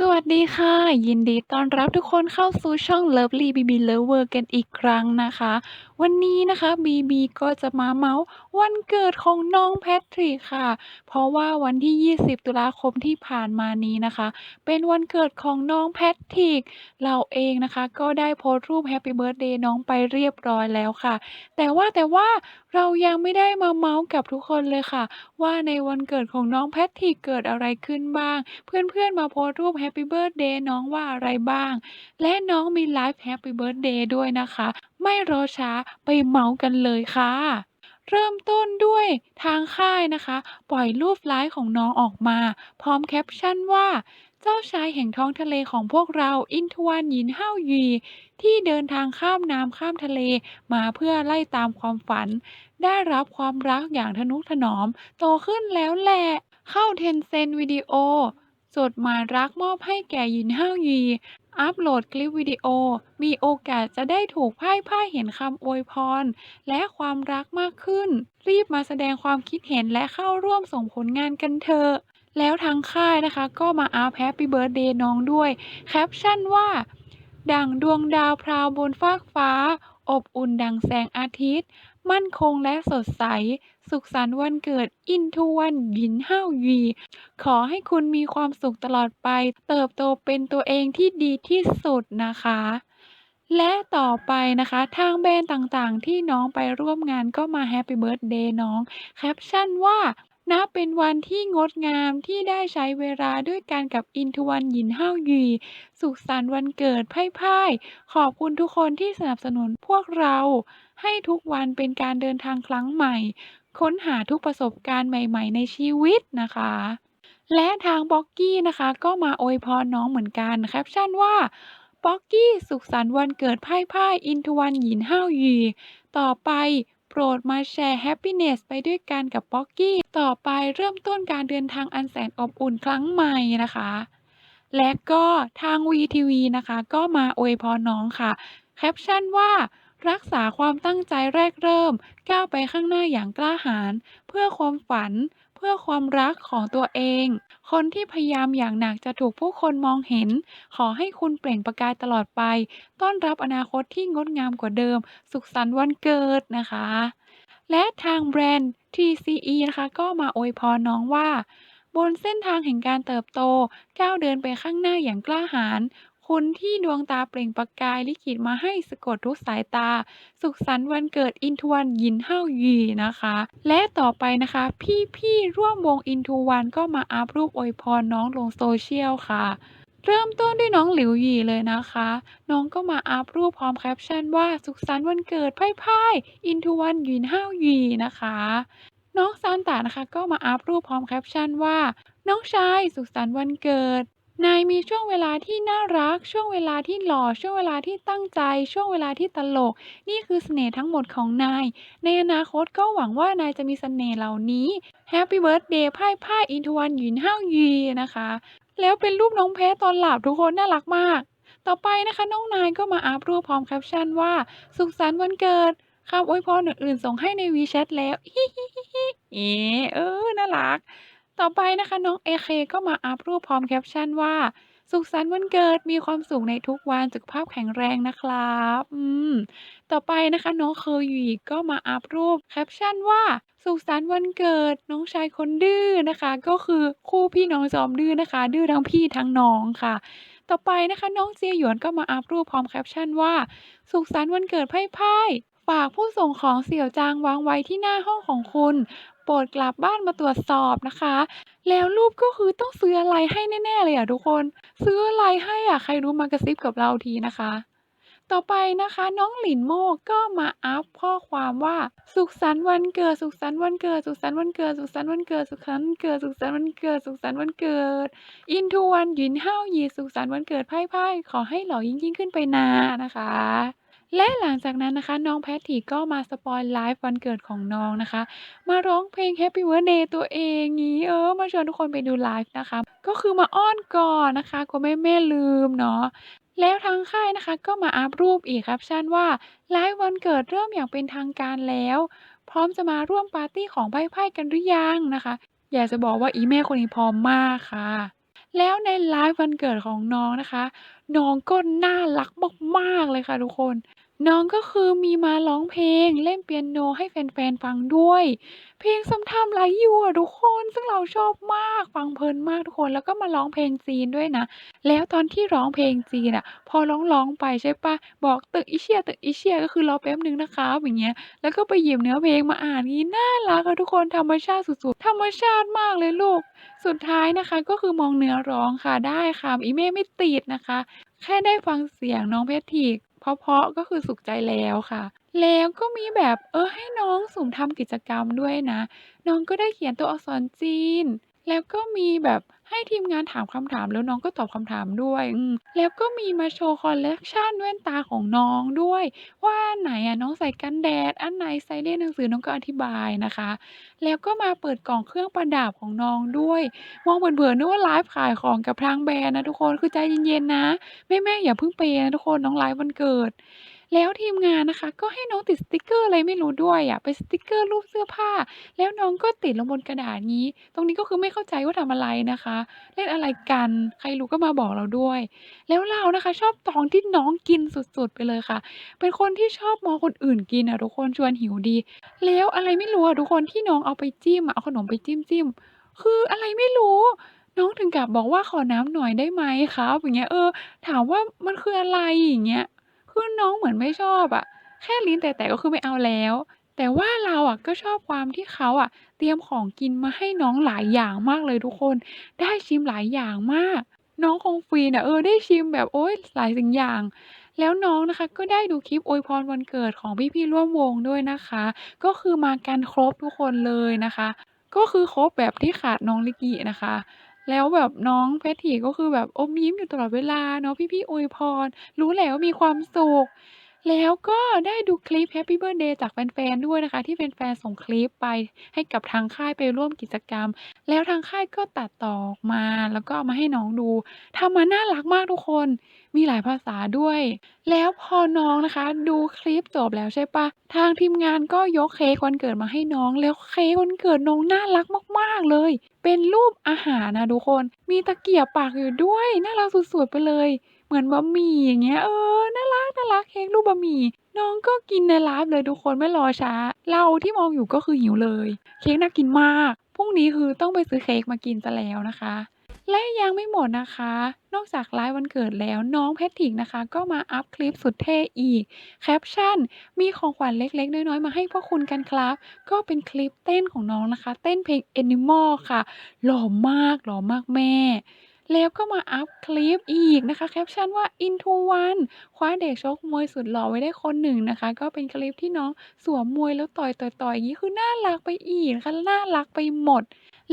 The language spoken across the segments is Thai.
สวัสดีค่ะ ยินดีต้อนรับทุกคนเข้าสู่ช่อง Lovely BB Lover กันอีกครั้งนะคะ วันนี้นะคะ BB ก็จะมาเมาท์วันเกิดของน้องแพทริกค่ะ เพราะว่าวันที่ 20 ตุลาคมที่ผ่านมานี้นะคะ เป็นวันเกิดของน้องแพทริกเราเองนะคะ ก็ได้โพสต์รูปแฮปปี้เบิร์ธเดย์น้องไปเรียบร้อยแล้วค่ะ แต่ว่าแต่ว่าเรายังไม่ได้มาเมาท์กับทุกคนเลยค่ะ ว่าในวันเกิดของน้องแพทริกเกิดอะไรขึ้นบ้าง เพื่อนๆมาโพสต์รูปแฮปปี้เบิร์ธเดย์น้องว่าอะไรบ้าง และน้องมีไลฟ์แฮปปี้เบิร์ธเดย์ด้วยนะคะ ไม่รอช้าไปเมาท์กันเลยค่ะ เริ่มต้นด้วยทางค่ายนะคะ ปล่อยรูปไลฟ์ของน้องออกมา พร้อมแคปชั่นว่าเจ้าชายแห่งท้องทะเลของพวกเราอินทวันหยินห้าวหยี ที่เดินทางข้ามน้ำข้ามทะเลมาเพื่อไล่ตามความฝัน ได้รับความรักอย่างทนุถนอม โตขึ้นแล้วแหละ เข้าเทนเซนวิดีโอ จดหมายรักมอบให้แก่หยินห้าวยี อัปโหลดคลิปวิดีโอ มีโอกาสจะได้ถูกพ่ายพ่ายเห็นคำอวยพร และความรักมากขึ้น รีบมาแสดงความคิดเห็นและเข้าร่วมส่งผลงานกันเถอะแล้วทางค่ายนะคะ ก็มาอัพแฮปปี้เบิร์ดเดย์น้องด้วย แคปชั่นว่า ดั่งดวงดาวพราวบนฟากฟ้า อบอุ่นดังแสงอาทิตย์ มั่นคงและสดใส สุขสันต์วันเกิดอินทุวันหยินห้าวยี ขอให้คุณมีความสุขตลอดไป เติบโตเป็นตัวเองที่ดีที่สุดนะคะ และต่อไปนะคะ ทางแบรนด์ต่างๆ ที่น้องไปร่วมงานก็มาแฮปปี้เบิร์ a เดย์น้องแคปชั่นว่านับเป็นวันที่งดงามที่ได้ใช้เวลาด้วยกันกับอินทวันหยินห้าวยี สุขสันต์วันเกิดไพ่พ่ขอบคุณทุกคนที่สนับสนุนพวกเรา ให้ทุกวันเป็นการเดินทางครั้งใหม่ ค้นหาทุกประสบการณ์ใหม่ ๆ ในชีวิตนะคะ และทางบ็อกกี้นะคะก็มาอวยพรน้องเหมือนกันแคปชั่นว่าบ็อกกี้สุขสันต์วันเกิดไพ่ไพ่อินทวันหยินห้าวยีต่อไปโปรดมาแชร์แฮปปี้เนสไปด้วยกันกับบ็อกกี้ ต่อไปเริ่มต้นการเดินทางอันแสนอบอุ่นครั้งใหม่นะคะ และก็ทาง VTV นะคะ ก็มาอวยพรน้องค่ะ แคปชั่นว่า รักษาความตั้งใจแรกเริ่ม ก้าวไปข้างหน้าอย่างกล้าหาญเพื่อความฝัน เพื่อความรักของตัวเอง คนที่พยายามอย่างหนักจะถูกผู้คนมองเห็น ขอให้คุณเปล่งประกายตลอดไป ต้อนรับอนาคตที่งดงามกว่าเดิม สุขสันต์วันเกิดนะคะ และทางแบรนด์ TCE นะคะ ก็มาอวยพรน้องว่าบนเส้นทางแห่งการเติบโต ก้าวเดินไปข้างหน้าอย่างกล้าหาญ คุณที่ดวงตาเปล่งประกายลิขิตมาให้สะกดทุกสายตา สุขสันต์วันเกิดอินทวันยินห้าวหยีนะคะ และต่อไปนะคะ พี่ๆร่วมวงอินทวันก็มาอัพรูปอวยพรน้องลงโซเชียลค่ะเริ่มต้นด้วยน้องหลิวหยีเลยนะคะ น้องก็มาอัพรูปพร้อมแคปชั่นว่าสุขสันต์วันเกิดไพ่พ่ายอินทวันยินห้าวหยีนะคะ น้องซานตานะคะก็มาอัพรูปพร้อมแคปชั่นว่า น้องชายสุขสันต์วันเกิด นายมีช่วงเวลาที่น่ารัก ช่วงเวลาที่หล่อ ช่วงเวลาที่ตั้งใจ ช่วงเวลาที่ตลก นี่คือเสน่ห์ทั้งหมดของนาย ในอนาคตก็หวังว่านายจะมีเสน่ห์เหล่านี้แฮปปี้เบิร์ a เดย์พ่ายพ่าอินทวันหยินห้าวยีนะคะ แล้วเป็นรูปน้องแพ้ตอนหลับทุกคนน่ารักมาก ต่อไปนะคะน้องนายก็มาอัพรูปพร้อมแคปชั่นว่า สุขสันต์วันเกิดคำอวยพรอื่นๆส่งให้ในวีแชทแล้วฮิฮิฮิฮิเออน่ารัก ต่อไปนะคะน้องเอเคก็มาอัพรูปพร้อมแคปชั่นว่า สุขสันต์วันเกิดมีความสุขในทุกวันสุขภาพแข็งแรงนะครับอืมต่อไปนะคะน้องเคอหยีก็มาอัพรูปแคปชั่นว่าสุขสันต์วันเกิดน้องชายคนดื้อนะคะ ก็คือคู่พี่น้องจอมดื้อนะคะ ดื้อทั้งพี่ทั้งน้องค่ะ ต่อไปนะคะน้องเจียหยวนก็มาอัพรูปพร้อมแคปชั่นว่า สุขสันต์วันเกิดไพ่พ่ฝากผู้ส่งของเสี่ยวจางวางไว้ที่หน้าห้องของคุณ โปรดกลับบ้านมาตรวจสอบนะคะ แล้วรูปก็คือต้องซื้ออะไรให้แน่ๆเลยอะทุกคน ซื้ออะไรให้อะใครรู้มากระซิบกับเราทีนะคะ ต่อไปนะคะ น้องหลินโมก็มาอัพข้อความว่าสุขสันต์วันเกิดสุขสันต์วันเกิดสุขสันต์วันเกิดสุขสันต์วันเกิดสุขสันต์วันเกิดสุขสันต์วันเกิดสุขสันต์วันเกิด อินทวันหยินห้าวหยีสุขสันต์วันเกิดไพ่พ่ขอให้หล่อยิ่งยิ่งขึ้นไปนานะคะ และหลังจากนั้นนะคะ น้องแพทริกก็มาสปอยไลฟ์วันเกิดของน้องนะคะ มาร้องเพลง Happy Birthday ตัวเองงี้เออ มาชวนทุกคนไปดูไลฟ์นะคะ ก็คือมาอ้อนก่อนนะคะกลัวแม่ลืมเนาะแล้วทางค่ายนะคะก็มาอัพรูปอีกแคปชั่นว่าไลฟ์วันเกิดเริ่มอย่างเป็นทางการแล้ว พร้อมจะมาร่วมปาร์ตี้ของไพ่ๆกันหรือยังนะคะ อยากจะบอกว่าอีแม่คนนี้พร้อมมากค่ะแล้วในไลฟ์วันเกิดของน้องนะคะ น้องก็น่ารักมากๆเลยค่ะทุกคน น้องก็คือมีมาร้องเพลง เล่นเปียโนให้แฟน ๆ ฟังด้วย เพลง Sometimes Like You อะทุกคน ซึ่งเราชอบมาก ฟังเพลินมากทุกคน แล้วก็มาร้องเพลงจีนด้วยนะ แล้วตอนที่ร้องเพลงจีนอะ พอร้อง ๆ ไปใช่เปล่า บอกตึกอีเชี่ย ตึกอีเชี่ย ก็คือรอแป๊บหนึ่งนะครับ อย่างเงี้ย แล้วก็ไปหยิบเนื้อเพลงมาอ่านงี้ น่ารักอะทุกคน ธรรมชาติสุด ๆ ธรรมชาติมากเลยลูก สุดท้ายนะคะ ก็คือมองเนื้อร้องค่ะ ได้ค่ะ อีเม่ไม่ติดนะคะ แค่ได้ฟังเสียงน้องแพทริก เพราะ ๆ ก็คือสุขใจแล้วค่ะ แล้วก็มีแบบ เออ ให้น้องสุ่มทำกิจกรรมด้วยนะ น้องก็ได้เขียนตัวอักษรจีน แล้วก็มีแบบ ให้ทีมงานถามคำถามแล้วน้องก็ตอบคำถามด้วย อืม แล้วก็มีมาโชว์คอลเลกชันแว่นตาของน้องด้วย ว่าอันไหนอะน้องใส่กันแดด อันไหนใส่เรียนหนังสือ น้องก็อธิบายนะคะ แล้วก็มาเปิดกล่องเครื่องประดับของน้องด้วย มองเผิน ๆ นึกว่าไลฟ์ขายของกับทางแบรนด์นะทุกคน คือใจเย็น ๆ นะ แม่ ๆ อย่าเพิ่งเพนะทุกคน น้องไลฟ์วันเกิด แล้วทีมงานนะคะ ก็ให้น้องติดสติกเกอร์อะไรไม่รู้ด้วยอะ เป็นสติกเกอร์รูปเสื้อผ้า แล้วน้องก็ติดลงบนกระดาษงี้ ตรงนี้ก็คือไม่เข้าใจว่าทำอะไรนะคะ เล่นอะไรกัน ใครรู้ก็มาบอกเราด้วย แล้วเรานะคะชอบตอนที่น้องกินสุด ๆ ไปเลยค่ะ เป็นคนที่ชอบมองคนอื่นกินอะทุกคน ชวนหิวดี แล้วอะไรไม่รู้อะทุกคน ที่น้องเอาไปจิ้มอะ เอาขนมไปจิ้ม ๆ คืออะไรไม่รู้ น้องถึงกับบอกว่า"ขอน้ำหน่อยได้ไหมครับ?"อย่างเงี้ย เออ ถามว่า"มันคืออะไร?"อย่างเงี้ย คือน้องเหมือนไม่ชอบอะ แค่ลิ้นแตะ ๆ ก็คือไม่เอาแล้ว แต่ว่าเราอะก็ชอบความที่เขาอะเตรียมของกินมาให้น้องหลายอย่างมากเลยทุกคน ได้ชิมหลายอย่างมาก น้องคงฟินอะ เออ ได้ชิมแบบ โอ๊ย หลายสิ่งอย่าง แล้วน้องนะคะ ก็ได้ดูคลิปอวยพรวันเกิดของพี่ ๆ ร่วมวงด้วยนะคะ ก็คือมากันครบทุกคนเลยนะคะ ก็คือครบแบบที่ขาดน้องลิกินะคะ แล้วแบบน้องแพทริก ก็คือแบบอมยิ้มอยู่ตลอดเวลาเนาะ พี่ ๆ อวยพร รู้แหละว่ามีความสุข แล้วก็ได้ดูคลิปแฮปปีเบิร์ทเดย์จากแฟน ๆ ด้วยนะคะ ที่แฟน ๆ ส่งคลิปไป ให้กับทางค่ายไปร่วมกิจกรรม แล้วทางค่ายก็ตัดต่อออกมา แล้วก็เอามาให้น้องดู ทำมาน่ารักมากทุกคน มีหลายภาษาด้วย แล้วพอน้องนะคะ ดูคลิปจบแล้วใช่เปล่า ทางทีมงานก็ยกเค้กวันเกิดมาให้น้อง แล้วเค้กวันเกิดน้องน่ารักมาก ๆ เลย เป็นรูปอาหารนะทุกคน มีตะเกียบปักอยู่ด้วย น่ารักสุด ๆ ไปเลย เหมือนบะหมี่อย่างเงี้ย เออ น่ารักๆเค้กรูปบะหมี่ น้องก็กินในไลฟ์เลยทุกคน ไม่รอช้า เราที่มองอยู่ก็คือหิวเลย เค้กน่ากินมาก พรุ่งนี้คือต้องไปซื้อเค้กมากินซะแล้วนะคะ และยังไม่หมดนะคะ นอกจากไลฟ์วันเกิดแล้วน้องแพทริกนะคะ ก็มาอัพคลิปสุดเท่อีกแคปชั่น"มีของขวัญเล็กๆ น้อยๆ มาให้พวกคุณกันครับ"ก็เป็นคลิปเต้นของน้องนะคะ เต้นเพลง Animal ค่ะ หล่อมากหล่อมากแม่ แล้วก็มาอัปคลิปอีกนะคะแคปชั่นว่า "Into One คว้าเด็กชกมวยสุดหล่อไว้ได้คนหนึ่ง"นะคะ ก็เป็นคลิปที่น้องสวมมวยแล้วต่อยๆๆอย่างงี้คือน่ารักไปอีกนะคะน่ารักไปหมด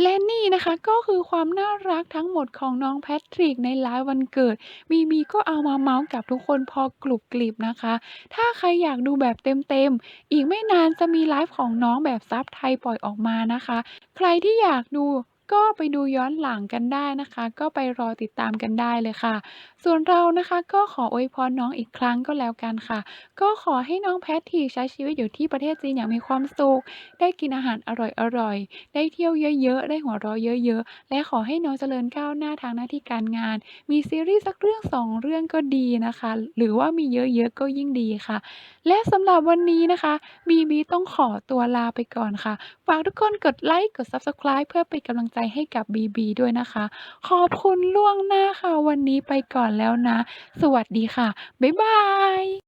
และนี่นะคะก็คือความน่ารักทั้งหมดของน้องแพทริกในไลฟ์วันเกิดบีบีก็เอามาเมาท์กับทุกคนพอกรุบกริบนะคะ ถ้าใครอยากดูแบบเต็มๆ อีกไม่นานจะมีไลฟ์ของน้องแบบซับไทยปล่อยออกมานะคะ ใครที่อยากดู ก็ไปดูย้อนหลังกันได้นะคะ ก็ไปรอติดตามกันได้เลยค่ะ ส่วนเรานะคะก็ขออวยพรน้องอีกครั้งก็แล้วกันค่ะ ก็ขอให้น้องแพทริกใช้ชีวิตอยู่ที่ประเทศจีนอย่างมีความสุข ได้กินอาหารอร่อย ๆ ได้เที่ยวเยอะ ๆ ได้หัวเราะเยอะ ๆ และขอให้น้องเจริญก้าวหน้าทางหน้าที่การงาน มีซีรีส์สักเรื่อง 2 เรื่องก็ดีนะคะ หรือว่ามีเยอะ ๆ ก็ยิ่งดีค่ะ และสำหรับวันนี้นะคะบีบีต้องขอตัวลาไปก่อนค่ะ ฝากทุกคนกดไลก์กด Subscribe เพื่อเป็นกำลังใจให้กับบีบีด้วยนะคะ ขอบคุณล่วงหน้าค่ะ วันนี้ไปก่อนแล้วนะ สวัสดีค่ะ บ๊ายบาย